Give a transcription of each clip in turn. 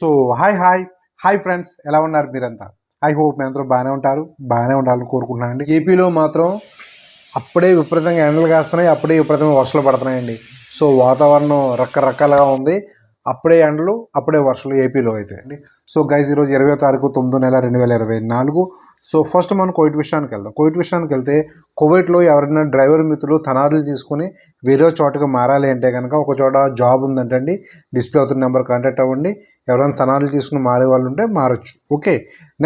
So hi hi hi friends ఎలా ఉన్నారు మీరంతా? ఐ హోప్ మీ అందరూ బాగానే ఉంటారు. బాగానే ఉండాలని కోరుకుంటున్నానండి. ఏపీలో మాత్రం అప్పుడే విపరీతంగా ఎండలు కాస్తున్నాయి. అప్పుడే విపరీతంగా వర్షాలు పడుతున్నాయండి. సో వాతావరణం రకరకాలుగా ఉంది. అప్పుడే ఎండలు అప్పుడే వర్షాలు ఏపీలో అయితే అండి. సో గైజ్ ఈరోజు ఇరవై తారీఖు తొమ్మిదో నెల రెండు వేల ఇరవై నాలుగు. సో ఫస్ట్ మనం కోవిడ్ విషయానికి వెళ్దాం. కోవిడ్ విషయానికి వెళ్తే కోవిడ్లో ఎవరైనా డ్రైవర్ మిత్రులు తనాదులు తీసుకుని వేరే చోటకి మారాలి అంటే కనుక ఒక చోట జాబ్ ఉందంటండి డిస్ప్లే అవుతున్న నెంబర్ కాంటాక్ట్ అవ్వండి. ఎవరైనా తనాదులు తీసుకుని మారే వాళ్ళు ఉంటే మారచ్చు. ఓకే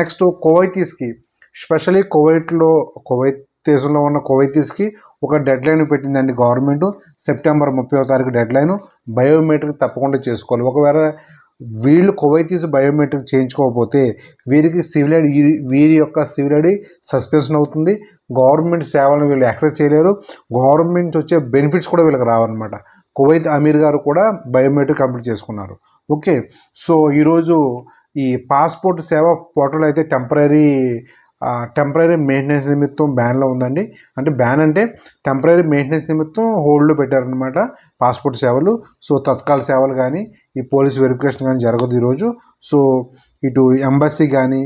నెక్స్ట్ కోవైతీస్కి స్పెషలీ కోవైట్లో కోవైత్ దేశంలో ఉన్న కోవైతీస్కి ఒక డెడ్ లైన్ పెట్టిందండి గవర్నమెంట్. సెప్టెంబర్ ముప్పై తారీఖు డెడ్ లైన్. బయోమెట్రిక్ తప్పకుండా చేసుకోవాలి. ఒకవేళ వీళ్ళు కువైతీస్ బయోమెట్రిక్ చేయించుకోకపోతే వీరికి సివిల్ ఐడి వీరి యొక్క సివిల్ ఐడి సస్పెన్షన్ అవుతుంది. గవర్నమెంట్ సేవలను వీళ్ళు యాక్సెస్ చేయలేరు. గవర్నమెంట్ వచ్చే బెనిఫిట్స్ కూడా వీళ్ళకి రావన్నమాట. కువైత్ అమీర్ గారు కూడా బయోమెట్రిక్ కంప్లీట్ చేసుకున్నారు. ఓకే. సో ఈరోజు ఈ పాస్పోర్ట్ సేవ పోర్టల్ అయితే టెంపరీ టెంపరీ మెయింటెనెన్స్ నిమిత్తం బ్యాన్లో ఉందండి. అంటే బ్యాన్ అంటే టెంపరీ మెయింటెనెన్స్ నిమిత్తం హోల్డ్లో పెట్టారనమాట పాస్పోర్ట్ సేవలు. సో తత్కాల సేవలు కానీ ఈ పోలీస్ వెరిఫికేషన్ కానీ జరగదు ఈరోజు. సో ఇటు ఎంబసీ కానీ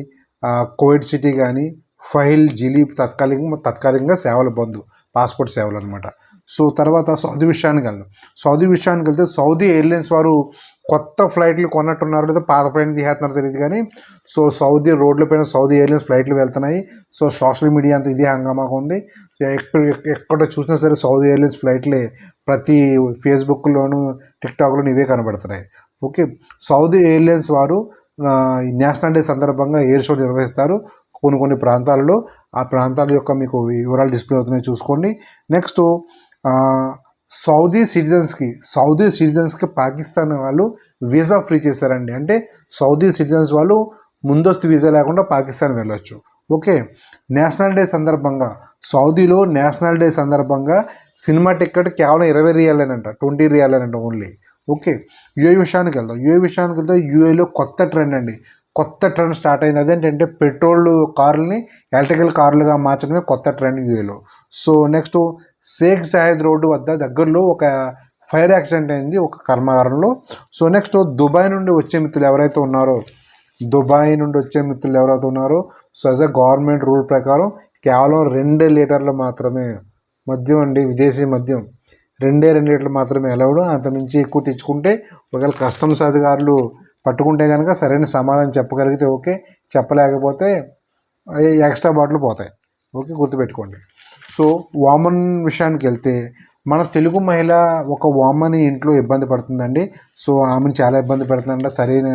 కోవిడ్ సిటీ కానీ ఫైల్ జిలీ తత్కాలికంగా తత్కాలికంగా సేవలు బంధు పాస్పోర్ట్ సేవలు అనమాట సో తర్వాత సౌదీ విషయానికి వెళ్దాం. సౌదీ విషయానికి వెళ్తే సౌదీ ఎయిర్లైన్స్ వారు కొత్త ఫ్లైట్లు కొన్నట్టున్నారు లేదా పాత ఫ్లైట్ తీసేస్తున్నారు తెలియదు కానీ సో సౌదీ రోడ్ల పైన సౌదీ ఎయిర్లైన్స్ ఫ్లైట్లు వెళ్తున్నాయి. సో సోషల్ మీడియా అంతా ఇదే హంగామాగా ఉంది. ఎక్కడ ఎక్కడ చూసినా సరే సౌదీ ఎయిర్లైన్స్ ఫ్లైట్లే ప్రతి ఫేస్బుక్లోను టిక్టాక్లోను ఇవే కనబడుతున్నాయి. ఓకే? సౌదీ ఎయిర్లైన్స్ వారు నేషనల్ డే సందర్భంగా ఎయిర్ షో నిర్వహిస్తారు. కొన్ని కొన్ని ప్రాంతాలలో ఆ ప్రాంతాల యొక్క మీకు వివరాలు డిస్ప్లే అవుతున్నాయి చూసుకోండి. నెక్స్ట్ సౌదీ సిటిజన్స్కి సౌదీ సిటిజన్స్కి పాకిస్తాన్ వాళ్ళు వీసా ఫ్రీ చేశారండి. అంటే సౌదీ సిటిజన్స్ వాళ్ళు ముందస్తు వీసా లేకుండా పాకిస్తాన్ వెళ్ళొచ్చు. ఓకే. నేషనల్ డే సందర్భంగా సౌదీలో నేషనల్ డే సందర్భంగా సినిమా టికెట్ కేవలం ఇరవై రియాలేనంట ట్వంటీ రియాలేనంట ఓన్లీ. ఓకే. యూఏ విషయానికి వెళ్దాం. యూఏ విషయానికి వెళ్తే యూఏలో కొత్త ట్రెండ్ అండి. కొత్త ట్రెండ్ స్టార్ట్ అయింది. అదేంటంటే పెట్రోల్ కార్లని ఎలక్ట్రికల్ కార్లుగా మార్చడమే కొత్త ట్రెండ్ యూఏలో. So next Sheikh Sahid road వద్ద దగ్గరలో ఒక ఫైర్ యాక్సిడెంట్ అయింది ఒక కర్మాగారంలో. సో నెక్స్ట్ దుబాయ్ నుండి వచ్చే మిత్రులు ఎవరైతే ఉన్నారో దుబాయ్ నుండి వచ్చే మిత్రులు ఎవరైతే ఉన్నారో so as a government rule ప్రకారం కేవలం రెండు లీటర్లు మాత్రమే మద్యం అండి విదేశీ మద్యం. రెండే రెండు లీటర్లు మాత్రమే అలౌడ్ అంతమించి ఎక్కువ తెచ్చుకుంటే ఒకవేళ కస్టమ్స్ అధికారులు పట్టుకుంటే కనుక సరైన సమాధానం చెప్పగలిగితే ఓకే చెప్పలేకపోతే ఎక్స్ట్రా బాటిల్ పోతాయి. ఓకే గుర్తుపెట్టుకోండి. సో వామన్ విషయానికి వెళ్తే మన తెలుగు మహిళ ఒక వామని ఇంట్లో ఇబ్బంది పడుతుందండి. సో ఆమెను చాలా ఇబ్బంది పెడుతుందంట. సరైన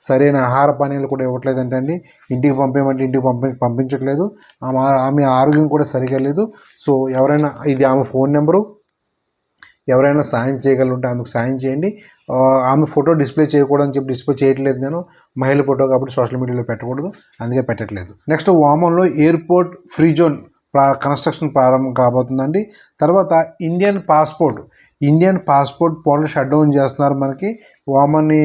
సరైన ఆహార పానీయాలు కూడా ఇవ్వట్లేదంటే అండి. ఇంటికి పంపేయమంటే ఇంటికి పంపి పంపించట్లేదు. ఆమె ఆమె ఆరోగ్యం కూడా సరిగా లేదు. సో ఎవరైనా ఇది ఆమె ఫోన్ నెంబరు ఎవరైనా సాయం చేయగలంటే ఆమెకు సాయం చేయండి. ఆమె ఫోటో డిస్ప్లే చేయకూడదని చెప్పి డిస్ప్లే చేయట్లేదు నేను. మహిళ ఫోటో కాబట్టి సోషల్ మీడియాలో పెట్టకూడదు. అందుకే పెట్టట్లేదు. నెక్స్ట్ వామన్లో ఎయిర్పోర్ట్ ఫ్రీ జోన్ ప్రా కన్స్ట్రక్షన్ ప్రారంభం కాబోతుందండి. తర్వాత Indian passport. Indian passport portal shut down చేస్తున్నారు మనకి. వామన్ని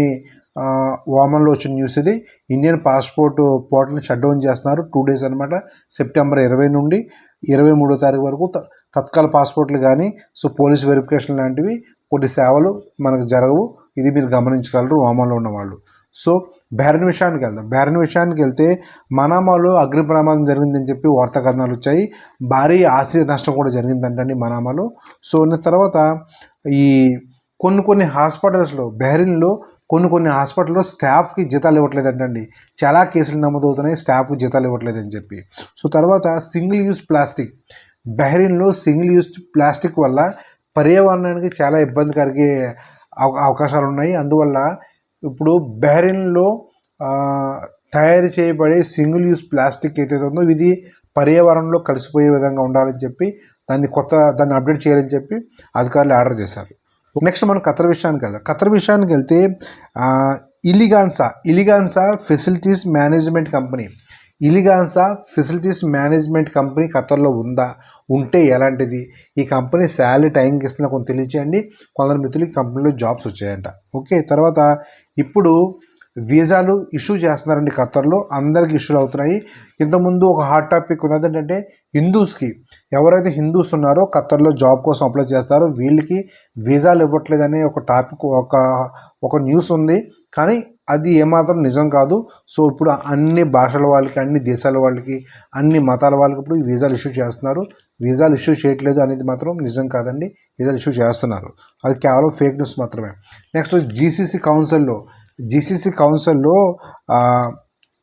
వామన్లో వచ్చిన న్యూస్ ఇది. ఇండియన్ పాస్పోర్ట్ పోర్టల్ని షట్ డౌన్ చేస్తున్నారు. టూ డేస్ అనమాట సెప్టెంబర్ ఇరవై నుండి. ఇరవై మూడో తారీఖు వరకు తత్కాల పాస్పోర్ట్లు కానీ సో పోలీస్ వెరిఫికేషన్ లాంటివి కొన్ని సేవలు మనకు జరగవు. ఇది మీరు గమనించగలరు వామాలో ఉన్నవాళ్ళు. సో బ్యారన్ విషయానికి వెళ్దాం. బ్యారన్ విషయానికి వెళ్తే మనామాలో అగ్ని ప్రమాదం జరిగిందని చెప్పి వార్తా కథనాలు వచ్చాయి. భారీ ఆస్తి నష్టం కూడా జరిగిందంటండి మనామాలో. సో తర్వాత ఈ కొన్ని కొన్ని హాస్పిటల్స్లో బెహ్రిన్లో కొన్ని కొన్ని హాస్పిటల్లో స్టాఫ్కి జీతాలు ఇవ్వట్లేదంటండి. చాలా కేసులు నమోదవుతున్నాయి స్టాఫ్కి జీతాలు ఇవ్వట్లేదని చెప్పి. సో తర్వాత సింగిల్ యూస్ ప్లాస్టిక్. బెహ్రిన్లో సింగిల్ యూస్ ప్లాస్టిక్ వల్ల పర్యావరణానికి చాలా ఇబ్బంది కలిగే అవకాశాలు ఉన్నాయి అందువల్ల ఇప్పుడు బెహ్రిన్లో తయారు చేయబడే సింగిల్ యూస్ ప్లాస్టిక్ ఏదైతే ఉందో ఇది పర్యావరణంలో కలిసిపోయే విధంగా ఉండాలని చెప్పి దాన్ని కొత్త దాన్ని అప్డేట్ చేయాలని చెప్పి అధికారులు ఆర్డర్ చేశారు. నెక్స్ట్ మనం ఖతర్ విషయానికి వెళ్దాం. ఖతర్ విషయానికి వెళ్తే Elegancia Elegancia facilities management company. Elegancia facilities management company ఖతర్లో ఉందా? ఉంటే ఎలాంటిది? ఈ కంపెనీ శాలరీ టైంకి ఇస్తుందా కొంత తెలియచేయండి. కొందరు మిత్రులకి కంపెనీలో జాబ్స్ వచ్చాయంట. ఓకే తర్వాత ఇప్పుడు వీసాలు ఇష్యూ చేస్తున్నారండి ఖత్తర్లో. అందరికి ఇష్యూలు అవుతున్నాయి. ఇంతకుముందు ఒక హాట్ టాపిక్ ఉంది ఏంటంటే హిందూస్కి ఎవరైతే హిందూస్ ఉన్నారో ఖత్తర్లో జాబ్ కోసం అప్లై చేస్తారో వీళ్ళకి వీసాలు ఇవ్వట్లేదనే ఒక టాపిక్ ఒక ఒక న్యూస్ ఉంది. కానీ అది ఏమాత్రం నిజం కాదు. సో ఇప్పుడు అన్ని భాషల వాళ్ళకి అన్ని దేశాల వాళ్ళకి అన్ని మతాల వాళ్ళకి ఇప్పుడు వీసాలు ఇష్యూ చేస్తున్నారు. వీసాలు ఇష్యూ చేయట్లేదు అనేది మాత్రం నిజం కాదండి. వీసాలు ఇష్యూ చేస్తున్నారు. అది కేవలం ఫేక్ న్యూస్ మాత్రమే. నెక్స్ట్ జీసీసీ కౌన్సిల్లో జీసీసీ కౌన్సిల్లో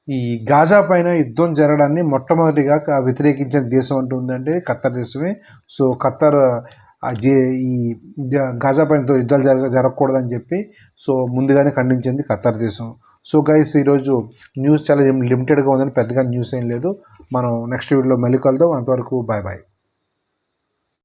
ఈ గాజా పైన యుద్ధం జరగడాన్ని మొట్టమొదటిగా వ్యతిరేకించిన దేశం అంటూ ఉందంటే ఖత్తర్ దేశమే. సో ఖత్తర్ జే ఈ గాజా పైన యుద్ధాలు జరగ జరగకూడదని చెప్పి సో ముందుగానే ఖండించింది ఖత్తర్ దేశం. సో గైస్ ఈరోజు న్యూస్ చాలా లిమిటెడ్గా ఉందని పెద్దగా న్యూస్ ఏం లేదు. మనం నెక్స్ట్ వీడియోలో మళ్ళీ కలుద్దాం. అంతవరకు బాయ్ బాయ్